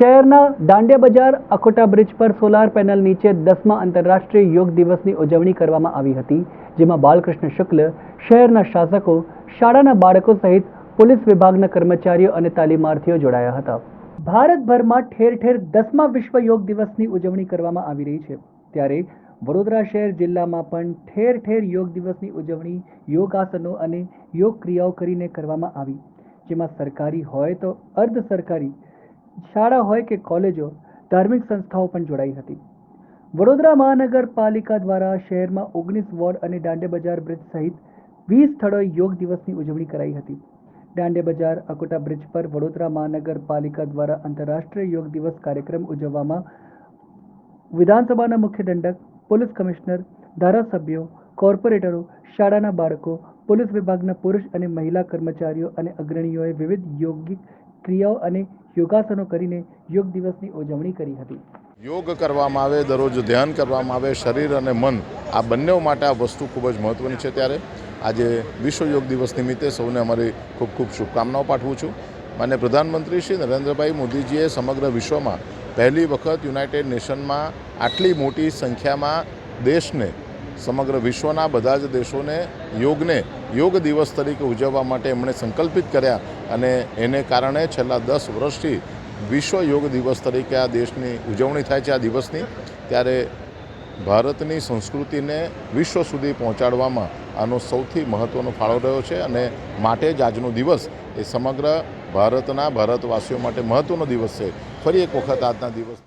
શહેરના દાંડિયા બજાર અકોટા બ્રિજ પર solar panel નીચે દસમા આંતરરાષ્ટ્રીય યોગ દિવસની ઉજવણી કરવામાં આવી હતી, જેમાં બાલકૃષ્ણ શુક્લ, શહેરના શાસકો, શાળાના બાળકો સહિત પોલીસ વિભાગના કર્મચારીઓ અને તાલીમાર્થીઓ જોડાયા હતા. ભારતભરમાં ઠેર ઠેર દસમા વિશ્વ યોગ દિવસની ઉજવણી કરવામાં આવી રહી છે. ત્યારે વડોદરા શહેર જિલ્લામાં પણ ઠેર ઠેર યોગ દિવસની ઉજવણી, યોગાસનો અને યોગ ક્રિયાઓ કરીને કરવામાં આવી. જેમાં સરકારી હોય તો અર્ધ સરકારી શાળા હોય કે કોલેજો, ધાર્મિક સંસ્થાઓ પણ જોડાઈ હતી. વડોદરા મહાનગરપાલિકા દ્વારા શહેરમાં ઓગણીસ વોર્ડ અને દાંડે બજાર બ્રિજ સહિત વીસ સ્થળોએ યોગ દિવસની ઉજવણી કરાઈ હતી. દાંડે બજાર અકોટા બ્રિજ પર વડોદરા મહાનગરપાલિકા દ્વારા આંતરરાષ્ટ્રીય યોગ દિવસ કાર્યક્રમ ઉજવવામાં વિધાનસભાના મુખ્ય દંડક, પોલીસ કમિશનર, ધારાસભ્યો, કોર્પોરેટરો, શાળાના બાળકો, પોલીસ વિભાગના પુરુષ અને મહિલા કર્મચારીઓ અને અગ્રણીઓએ વિવિધ યોગિક ક્રિયાઓ અને યોગાસનો કરીને યોગ દિવસની ઉજવણી કરી હતી. યોગ કરવામાં આવે, દરરોજ ધ્યાન કરવામાં આવે, શરીર અને મન, આ બંને માટે આ વસ્તુ ખૂબ જ મહત્ત્વની છે ત્યારે. આજે વિશ્વ યોગ દિવસ નિમિત્તે સૌને અમારી ખૂબ ખૂબ શુભકામનાઓ પાઠવું છું. અને પ્રધાનમંત્રી શ્રી નરેન્દ્રભાઈ મોદીજીએ સમગ્ર વિશ્વમાં પહેલી વખત યુનાઇટેડ નેશનમાં આટલી મોટી સંખ્યામાં દેશને, સમગ્ર વિશ્વના બધા જ દેશોને યોગને યોગ દિવસ તરીકે ઉજવવા માટે એમણે સંકલ્પિત કર્યા. અને એને કારણે છેલ્લા દસ વર્ષથી વિશ્વ યોગ દિવસ તરીકે આ દેશની ઉજવણી થાય છે આ દિવસની, ત્યારે ભારતની સંસ્કૃતિને વિશ્વ સુધી પહોંચાડવામાં આનો સૌથી મહત્ત્વનો ફાળો રહ્યો છે અને માટે જ આજનો દિવસ એ સમગ્ર ભારતના ભારતવાસીઓ માટે મહત્ત્વનો દિવસ છે. ફરી એક વખત આજના દિવસ